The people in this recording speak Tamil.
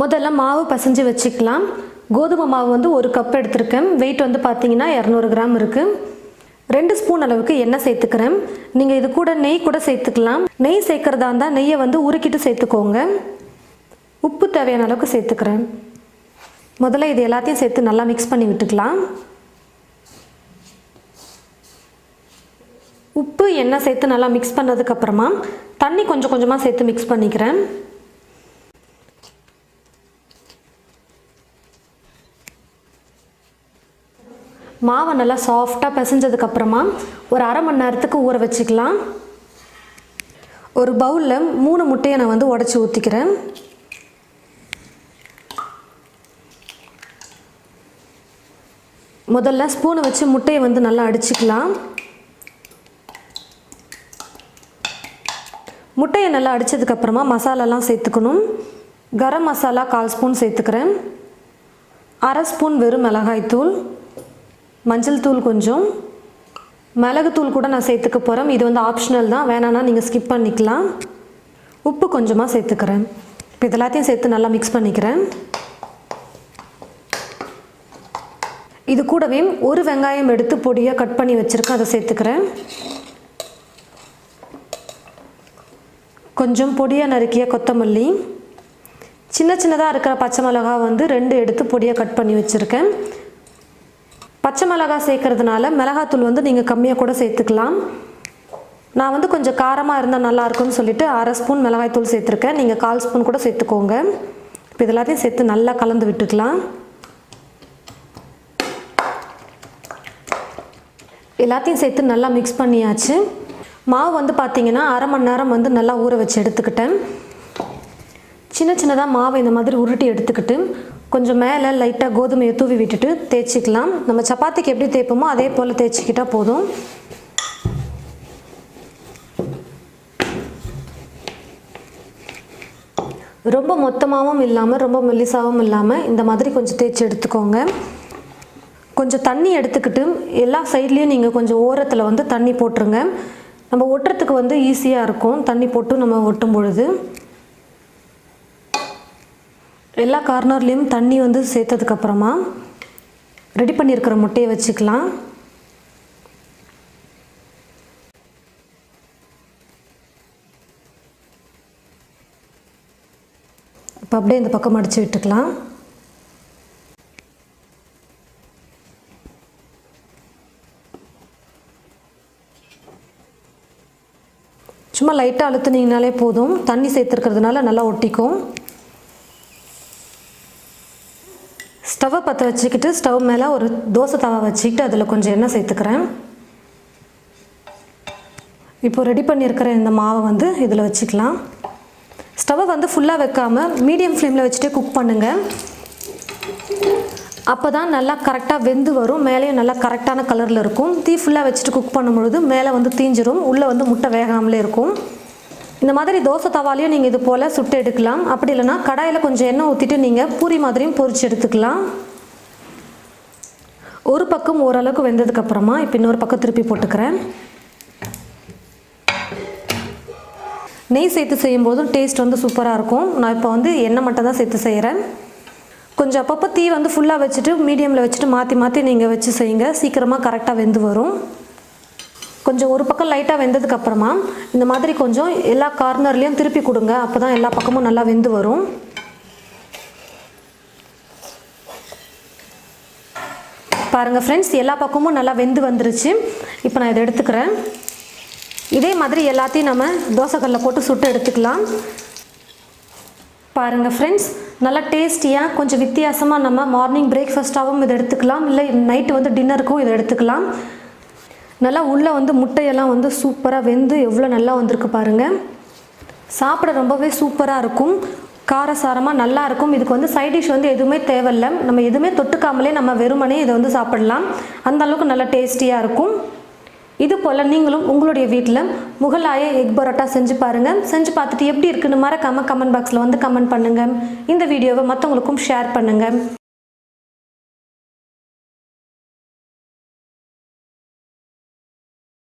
முதல்ல மாவு பசைஞ்சு வச்சுக்கலாம். கோதுமை மாவு வந்து ஒரு கப் எடுத்திருக்கேன். வெயிட் வந்து பார்த்தீங்கன்னா இரநூறு கிராம் இருக்குது ரெண்டு ஸ்பூன் அளவுக்கு எண்ணெய் சேர்த்துக்கிறேன். நீங்கள் இது கூட நெய் கூட சேர்த்துக்கலாம். நெய் சேர்க்குறதா இருந்தால் நெய்யை வந்து உருக்கிட்டு சேர்த்துக்கோங்க. உப்பு தேவையான அளவுக்கு சேர்த்துக்கிறேன். முதல்ல இது எல்லாத்தையும் சேர்த்து நல்லா மிக்ஸ் பண்ணி விட்டுக்கலாம். உப்பு எண்ணெய் சேர்த்து நல்லா மிக்ஸ் பண்ணதுக்கப்புறமா தண்ணி கொஞ்சம் கொஞ்சமாக சேர்த்து மிக்ஸ் பண்ணிக்கிறேன். மாவை நல்லா சாஃப்டாக பிசைஞ்சதுக்கப்புறமா ஒரு அரை மணி நேரத்துக்கு ஊற வச்சுக்கலாம். ஒரு பவுலில் மூணு முட்டையை நான் வந்து உடச்சி ஊற்றிக்கிறேன் முதல்ல ஸ்பூனை வச்சு முட்டையை வந்து நல்லா அடிச்சுக்கலாம். முட்டையை நல்லா அடித்ததுக்கப்புறமா மசாலாலாம் சேர்த்துக்கணும். கரம் மசாலா கால் ஸ்பூன் சேர்த்துக்கிறேன். அரை ஸ்பூன் வெறும் மிளகாய்த்தூள். மஞ்சள் தூள் கொஞ்சம் மிளகுத்தூள் கூட நான் சேர்த்துக்க போகிறேன் இது வந்து ஆப்ஷனல் தான். வேணான்னா நீங்கள் ஸ்கிப் பண்ணிக்கலாம். உப்பு கொஞ்சமாக சேர்த்துக்கிறேன். இப்போ இது எல்லாத்தையும் சேர்த்து நல்லா மிக்ஸ் பண்ணிக்கிறேன். இது கூடவே ஒரு வெங்காயம் எடுத்து பொடியாக கட் பண்ணி வச்சுருக்கேன். அதை சேர்த்துக்கிறேன். கொஞ்சம் பொடியாக நறுக்கிய கொத்தமல்லி. சின்ன சின்னதாக இருக்கிற பச்சை மிளகா வந்து ரெண்டு எடுத்து பொடியாக கட் பண்ணி வச்சுருக்கேன். பச்சை மிளகாய் சேர்க்கறதுனால மிளகாத்தூள் வந்து நீங்கள் கம்மியாக கூட சேர்த்துக்கலாம். நான் வந்து கொஞ்சம் காரமாக இருந்தால் நல்லாயிருக்கும்னு சொல்லிட்டு அரை ஸ்பூன் மிளகாய்த்தூள் சேர்த்துருக்கேன். நீங்கள் கால் ஸ்பூன் கூட சேர்த்துக்கோங்க. இப்போ இது எல்லாத்தையும் சேர்த்து நல்லா கலந்து விட்டுக்கலாம். எல்லாத்தையும் சேர்த்து நல்லா மிக்ஸ் பண்ணியாச்சு. மாவு வந்து பார்த்திங்கன்னா அரை மணி நேரம் வந்து நல்லா ஊற வச்சு எடுத்துக்கிட்டேன். சின்ன சின்னதாக மாவை இந்த மாதிரி உருட்டி எடுத்துக்கிட்டு கொஞ்சம் மேலே லைட்டாக கோதுமையை தூவி விட்டுட்டு தேய்ச்சிக்கலாம். நம்ம சப்பாத்திக்கு எப்படி தேய்ப்போமோ அதே போல் தேய்ச்சிக்கிட்டால் போதும். ரொம்ப மொத்தமாகவும் இல்லாமல் ரொம்ப மெல்லிசாகவும் இல்லாமல் இந்த மாதிரி கொஞ்சம் தேய்ச்சி எடுத்துக்கோங்க. கொஞ்சம் தண்ணி எடுத்துக்கிட்டு எல்லா சைட்லேயும் நீங்கள் கொஞ்சம் ஓரத்தில் வந்து தண்ணி போட்டுருங்க. நம்ம ஒட்டுறதுக்கு வந்து ஈஸியாக இருக்கும். தண்ணி போட்டு நம்ம ஒட்டும் பொழுது. எல்லா கார்னர்லேயும் தண்ணி வந்து சேர்த்ததுக்கப்புறமா ரெடி பண்ணியிருக்கிற முட்டையை வச்சுக்கலாம். இப்போ அப்படியே இந்த பக்கம் அடித்து விட்டுக்கலாம். சும்மா லைட்டாக அழுத்துனீங்கனாலே போதும். தண்ணி சேர்த்துருக்கிறதுனால நல்லா ஒட்டிக்கும். ஸ்டவ்வை பற்ற வச்சுக்கிட்டு ஸ்டவ் மேலே ஒரு தோசை தவா வச்சுக்கிட்டு அதில் கொஞ்சம் எண்ணெய் சேர்த்துக்கிறேன். இப்போ ரெடி பண்ணியிருக்கிற இந்த மாவை வந்து இதில் வச்சுக்கலாம். ஸ்டவ்வை வந்து ஃபுல்லாக வைக்காமல் மீடியம் ஃப்ளேமில் வச்சுட்டு குக் பண்ணுங்கள் அப்போ தான் நல்லா கரெக்டாக வெந்து வரும். மேலேயும் நல்லா கரெக்டான கலரில் இருக்கும். தீ ஃபுல்லாக வச்சுட்டு குக் பண்ணும்பொழுது மேலே வந்து தீஞ்சிரும். உள்ளே வந்து முட்டை வேகாமலே இருக்கும். இந்த மாதிரி தோசை தவாலையும் நீங்கள் இது போல் சுட்டு எடுக்கலாம். அப்படி இல்லைன்னா கடாயில் கொஞ்சம் எண்ணெய் ஊற்றிட்டு நீங்கள் பூரி மாதிரியும் பொரிச்சு எடுத்துக்கலாம். ஒரு பக்கம் ஓரளவுக்கு வெந்ததுக்கப்புறமா இப்போ இன்னொரு பக்கம் திருப்பி போட்டுக்கிறேன். நெய் சேர்த்து செய்யும்போதும் டேஸ்ட் வந்து சூப்பராக இருக்கும். நான் இப்போ வந்து எண்ணெய் மட்டும் தான் சேர்த்து செய்கிறேன் கொஞ்சம் அப்பப்போ தீ வந்து ஃபுல்லாக வச்சுட்டு மீடியமில் வச்சுட்டு மாற்றி மாற்றி நீங்கள் வச்சு செய்யுங்க. சீக்கிரமாக கரெக்டாக வெந்து வரும். கொஞ்சம் ஒரு பக்கம் லைட்டாக வெந்ததுக்கப்புறமா இந்த மாதிரி கொஞ்சம் எல்லா கார்னர்லேயும் திருப்பி கொடுங்க. அப்போ தான் எல்லா பக்கமும் நல்லா வெந்து வரும். பாருங்கள் ஃப்ரெண்ட்ஸ் எல்லா பக்கமும் நல்லா வெந்து வந்துருச்சு. இப்போ நான் இதை எடுத்துக்கிறேன். இதே மாதிரி எல்லாத்தையும் நம்ம தோசைக்கல்லில் போட்டு சுட்டு எடுத்துக்கலாம். பாருங்கள் ஃப்ரெண்ட்ஸ் நல்லா டேஸ்டியாக கொஞ்சம் வித்தியாசமாக நம்ம மார்னிங் பிரேக்ஃபாஸ்ட்டாகவும் இதை எடுத்துக்கலாம். இல்லை நைட்டு வந்து டின்னருக்கும் இதை எடுத்துக்கலாம். நல்லா உள்ளே வந்து முட்டையெல்லாம் வந்து சூப்பராக வெந்து எவ்வளோ நல்லா வந்திருக்கு பாருங்கள் சாப்பிட ரொம்பவே சூப்பராக இருக்கும். காரசாரமாக நல்லா இருக்கும். இதுக்கு வந்து சைட் டிஷ் வந்து எதுவுமே தேவையில்லை. நம்ம எதுவுமே தொட்டுக்காமலே நம்ம வெறுமனே இதை வந்து சாப்பிடலாம். அந்த அளவுக்கு நல்லா டேஸ்டியாக இருக்கும். இது போல் நீங்களும் உங்களுடைய வீட்டில் முகலாய எக் பரோட்டா செஞ்சு பாருங்கள் செஞ்சு பார்த்துட்டு எப்படி இருக்குன்னு மறக்காமல் கமெண்ட் பாக்ஸில் வந்து கமெண்ட் பண்ணுங்கள் இந்த வீடியோவை மற்றவங்களுக்கும் ஷேர் பண்ணுங்கள்